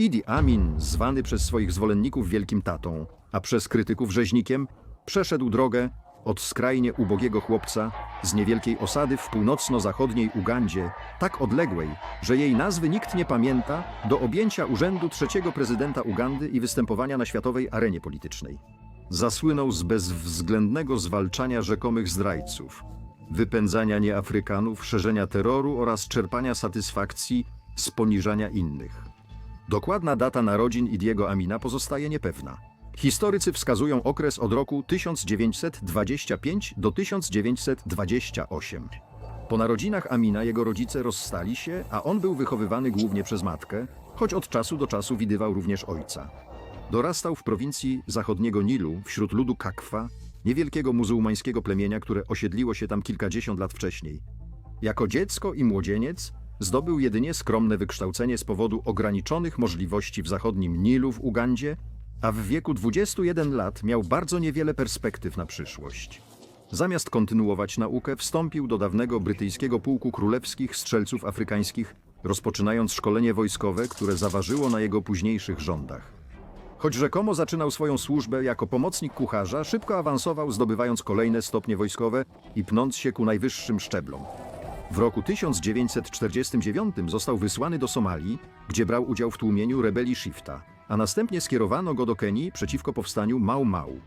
Idi Amin, zwany przez swoich zwolenników wielkim tatą, a przez krytyków rzeźnikiem, przeszedł drogę od skrajnie ubogiego chłopca z niewielkiej osady w północno-zachodniej Ugandzie, tak odległej, że jej nazwy nikt nie pamięta, do objęcia urzędu trzeciego prezydenta Ugandy i występowania na światowej arenie politycznej. Zasłynął z bezwzględnego zwalczania rzekomych zdrajców, wypędzania nieafrykanów, szerzenia terroru oraz czerpania satysfakcji z poniżania innych. Dokładna data narodzin Idiego Amina pozostaje niepewna. Historycy wskazują okres od roku 1925 do 1928. Po narodzinach Amina jego rodzice rozstali się, a on był wychowywany głównie przez matkę, choć od czasu do czasu widywał również ojca. Dorastał w prowincji zachodniego Nilu wśród ludu Kakwa, niewielkiego muzułmańskiego plemienia, które osiedliło się tam kilkadziesiąt lat wcześniej. Jako dziecko i młodzieniec zdobył jedynie skromne wykształcenie z powodu ograniczonych możliwości w zachodnim Nilu w Ugandzie, a w wieku 21 lat miał bardzo niewiele perspektyw na przyszłość. Zamiast kontynuować naukę, wstąpił do dawnego brytyjskiego pułku królewskich strzelców afrykańskich, rozpoczynając szkolenie wojskowe, które zaważyło na jego późniejszych rządach. Choć rzekomo zaczynał swoją służbę jako pomocnik kucharza, szybko awansował, zdobywając kolejne stopnie wojskowe i pnąc się ku najwyższym szczeblom. W roku 1949 został wysłany do Somalii, gdzie brał udział w tłumieniu rebelii Shifta, a następnie skierowano go do Kenii przeciwko powstaniu Mau Mau.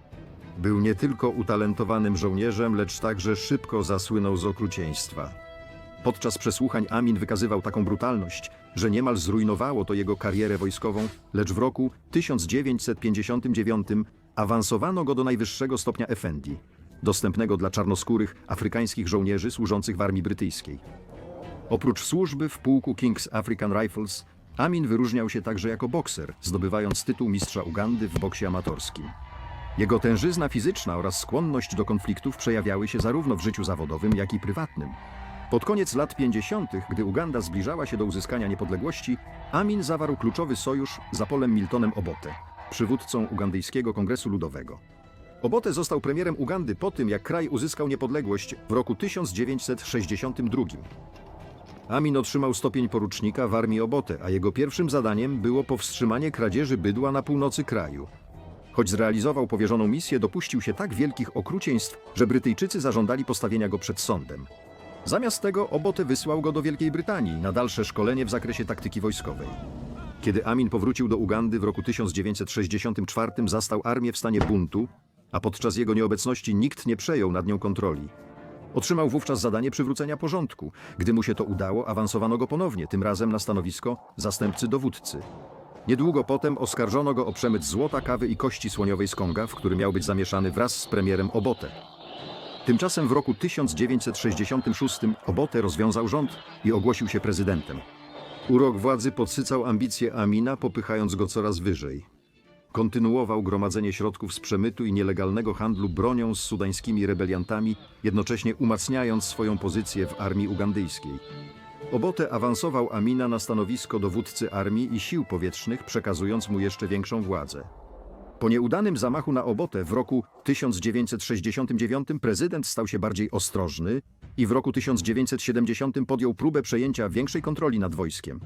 Był nie tylko utalentowanym żołnierzem, lecz także szybko zasłynął z okrucieństwa. Podczas przesłuchań Amin wykazywał taką brutalność, że niemal zrujnowało to jego karierę wojskową, lecz w roku 1959 awansowano go do najwyższego stopnia Effendi, dostępnego dla czarnoskórych afrykańskich żołnierzy służących w armii brytyjskiej. Oprócz służby w pułku King's African Rifles, Amin wyróżniał się także jako bokser, zdobywając tytuł mistrza Ugandy w boksie amatorskim. Jego tężyzna fizyczna oraz skłonność do konfliktów przejawiały się zarówno w życiu zawodowym, jak i prywatnym. Pod koniec lat 50., gdy Uganda zbliżała się do uzyskania niepodległości, Amin zawarł kluczowy sojusz z Apolem Miltonem Obote, przywódcą Ugandyjskiego Kongresu Ludowego. Obote został premierem Ugandy po tym, jak kraj uzyskał niepodległość w roku 1962. Amin otrzymał stopień porucznika w armii Obote, a jego pierwszym zadaniem było powstrzymanie kradzieży bydła na północy kraju. Choć zrealizował powierzoną misję, dopuścił się tak wielkich okrucieństw, że Brytyjczycy zażądali postawienia go przed sądem. Zamiast tego Obote wysłał go do Wielkiej Brytanii na dalsze szkolenie w zakresie taktyki wojskowej. Kiedy Amin powrócił do Ugandy w roku 1964, zastał armię w stanie buntu, a podczas jego nieobecności nikt nie przejął nad nią kontroli. Otrzymał wówczas zadanie przywrócenia porządku. Gdy mu się to udało, awansowano go ponownie, tym razem na stanowisko zastępcy dowódcy. Niedługo potem oskarżono go o przemyt złota, kawy i kości słoniowej z Konga, w który miał być zamieszany wraz z premierem Obote. Tymczasem w roku 1966 Obote rozwiązał rząd i ogłosił się prezydentem. Urok władzy podsycał ambicje Amina, popychając go coraz wyżej. Kontynuował gromadzenie środków z przemytu i nielegalnego handlu bronią z sudańskimi rebeliantami, jednocześnie umacniając swoją pozycję w armii ugandyjskiej. Obote awansował Amina na stanowisko dowódcy armii i sił powietrznych, przekazując mu jeszcze większą władzę. Po nieudanym zamachu na Obotę w roku 1969 prezydent stał się bardziej ostrożny i w roku 1970 podjął próbę przejęcia większej kontroli nad wojskiem.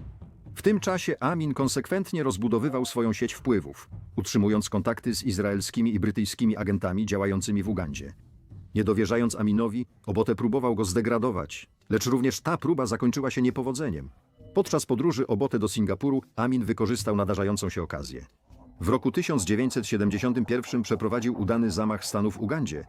W tym czasie Amin konsekwentnie rozbudowywał swoją sieć wpływów, utrzymując kontakty z izraelskimi i brytyjskimi agentami działającymi w Ugandzie. Nie dowierzając Aminowi, Obote próbował go zdegradować, lecz również ta próba zakończyła się niepowodzeniem. Podczas podróży Obote do Singapuru Amin wykorzystał nadarzającą się okazję. W roku 1971 przeprowadził udany zamach stanu w Ugandzie.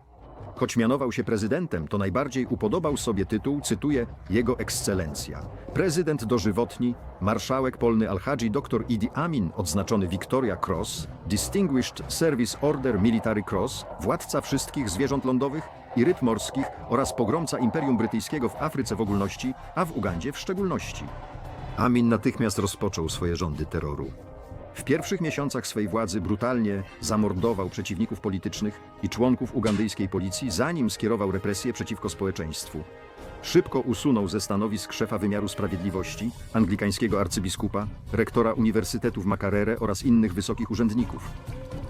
Choć mianował się prezydentem, to najbardziej upodobał sobie tytuł, cytuję, Jego Ekscelencja. Prezydent dożywotni, marszałek polny Al-Hadzi dr Idi Amin, odznaczony Victoria Cross, Distinguished Service Order Military Cross, władca wszystkich zwierząt lądowych i ryb morskich oraz pogromca Imperium Brytyjskiego w Afryce w ogólności, a w Ugandzie w szczególności. Amin natychmiast rozpoczął swoje rządy terroru. W pierwszych miesiącach swej władzy brutalnie zamordował przeciwników politycznych i członków ugandyjskiej policji, zanim skierował represje przeciwko społeczeństwu. Szybko usunął ze stanowisk szefa wymiaru sprawiedliwości, anglikańskiego arcybiskupa, rektora Uniwersytetu w Makarere oraz innych wysokich urzędników.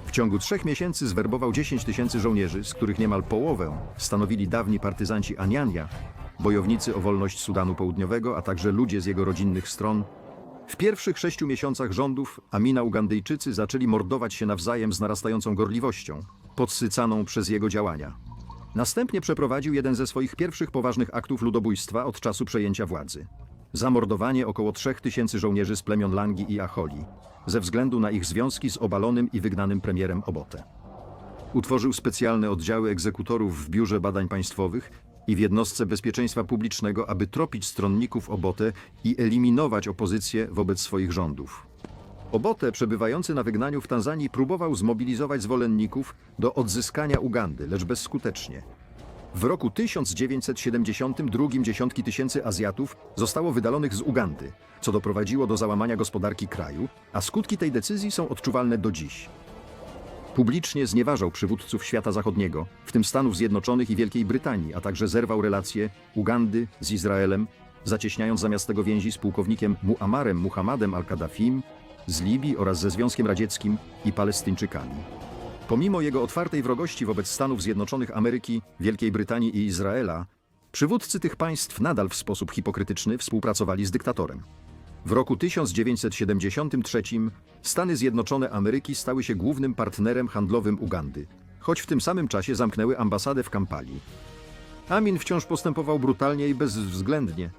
W ciągu trzech miesięcy zwerbował 10 tysięcy żołnierzy, z których niemal połowę stanowili dawni partyzanci Aniania, bojownicy o wolność Sudanu Południowego, a także ludzie z jego rodzinnych stron, W pierwszych sześciu miesiącach rządów Amina Ugandyjczycy zaczęli mordować się nawzajem z narastającą gorliwością, podsycaną przez jego działania. Następnie przeprowadził jeden ze swoich pierwszych poważnych aktów ludobójstwa od czasu przejęcia władzy. Zamordowanie około 3000 żołnierzy z plemion Langi i Acholi, ze względu na ich związki z obalonym i wygnanym premierem Obote. Utworzył specjalne oddziały egzekutorów w Biurze Badań Państwowych i w jednostce bezpieczeństwa publicznego, aby tropić stronników Obote i eliminować opozycję wobec swoich rządów. Obote, przebywający na wygnaniu w Tanzanii, próbował zmobilizować zwolenników do odzyskania Ugandy, lecz bezskutecznie. W roku 1972 dziesiątki tysięcy Azjatów zostało wydalonych z Ugandy, co doprowadziło do załamania gospodarki kraju, a skutki tej decyzji są odczuwalne do dziś. Publicznie znieważał przywódców świata zachodniego, w tym Stanów Zjednoczonych i Wielkiej Brytanii, a także zerwał relacje Ugandy z Izraelem, zacieśniając zamiast tego więzi z pułkownikiem Muammarem Muhammadem al-Kaddafim z Libii oraz ze Związkiem Radzieckim i Palestyńczykami. Pomimo jego otwartej wrogości wobec Stanów Zjednoczonych Ameryki, Wielkiej Brytanii i Izraela, przywódcy tych państw nadal w sposób hipokrytyczny współpracowali z dyktatorem. W roku 1973 Stany Zjednoczone Ameryki stały się głównym partnerem handlowym Ugandy, choć w tym samym czasie zamknęły ambasadę w Kampali. Amin wciąż postępował brutalnie i bezwzględnie.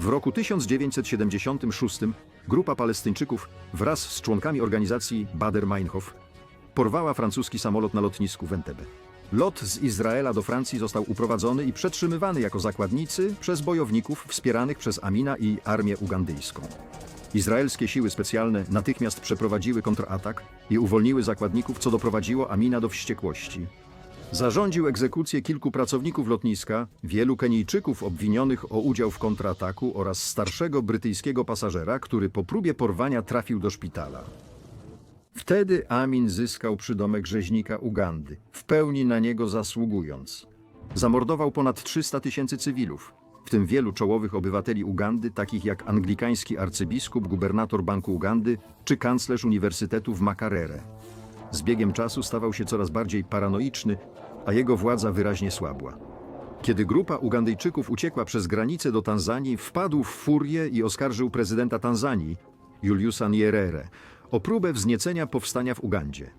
W roku 1976 grupa Palestyńczyków wraz z członkami organizacji Bader-Meinhof porwała francuski samolot na lotnisku w Entebbe. Lot z Izraela do Francji został uprowadzony i przetrzymywany jako zakładnicy przez bojowników wspieranych przez Amina i armię ugandyjską. Izraelskie siły specjalne natychmiast przeprowadziły kontratak i uwolniły zakładników, co doprowadziło Amina do wściekłości. Zarządził egzekucję kilku pracowników lotniska, wielu Kenijczyków obwinionych o udział w kontrataku oraz starszego brytyjskiego pasażera, który po próbie porwania trafił do szpitala. Wtedy Amin zyskał przydomek rzeźnika Ugandy, w pełni na niego zasługując. Zamordował ponad 300 tysięcy cywilów, w tym wielu czołowych obywateli Ugandy, takich jak anglikański arcybiskup, gubernator Banku Ugandy czy kanclerz Uniwersytetu w Makarere. Z biegiem czasu stawał się coraz bardziej paranoiczny, a jego władza wyraźnie słabła. Kiedy grupa Ugandyjczyków uciekła przez granicę do Tanzanii, wpadł w furię i oskarżył prezydenta Tanzanii, Juliusa Nyerere, o próbę wzniecenia powstania w Ugandzie.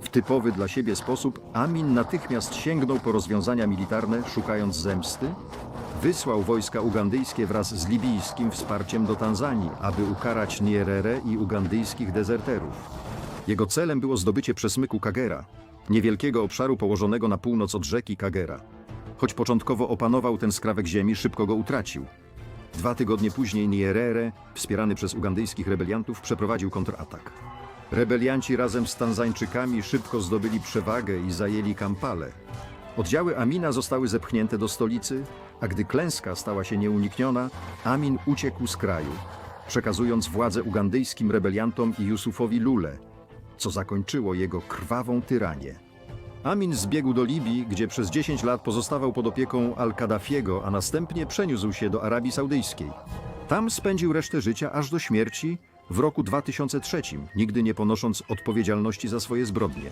W typowy dla siebie sposób Amin natychmiast sięgnął po rozwiązania militarne, szukając zemsty, wysłał wojska ugandyjskie wraz z libijskim wsparciem do Tanzanii, aby ukarać Nyerere i ugandyjskich dezerterów. Jego celem było zdobycie przesmyku Kagera, niewielkiego obszaru położonego na północ od rzeki Kagera. Choć początkowo opanował ten skrawek ziemi, szybko go utracił. Dwa tygodnie później Nyerere, wspierany przez ugandyjskich rebeliantów, przeprowadził kontratak. Rebelianci razem z Tanzańczykami szybko zdobyli przewagę i zajęli Kampale. Oddziały Amina zostały zepchnięte do stolicy, a gdy klęska stała się nieunikniona, Amin uciekł z kraju, przekazując władzę ugandyjskim rebeliantom i Yusufowi Lule, co zakończyło jego krwawą tyranię. Amin zbiegł do Libii, gdzie przez 10 lat pozostawał pod opieką Al-Kaddafiego, a następnie przeniósł się do Arabii Saudyjskiej. Tam spędził resztę życia aż do śmierci w roku 2003, nigdy nie ponosząc odpowiedzialności za swoje zbrodnie.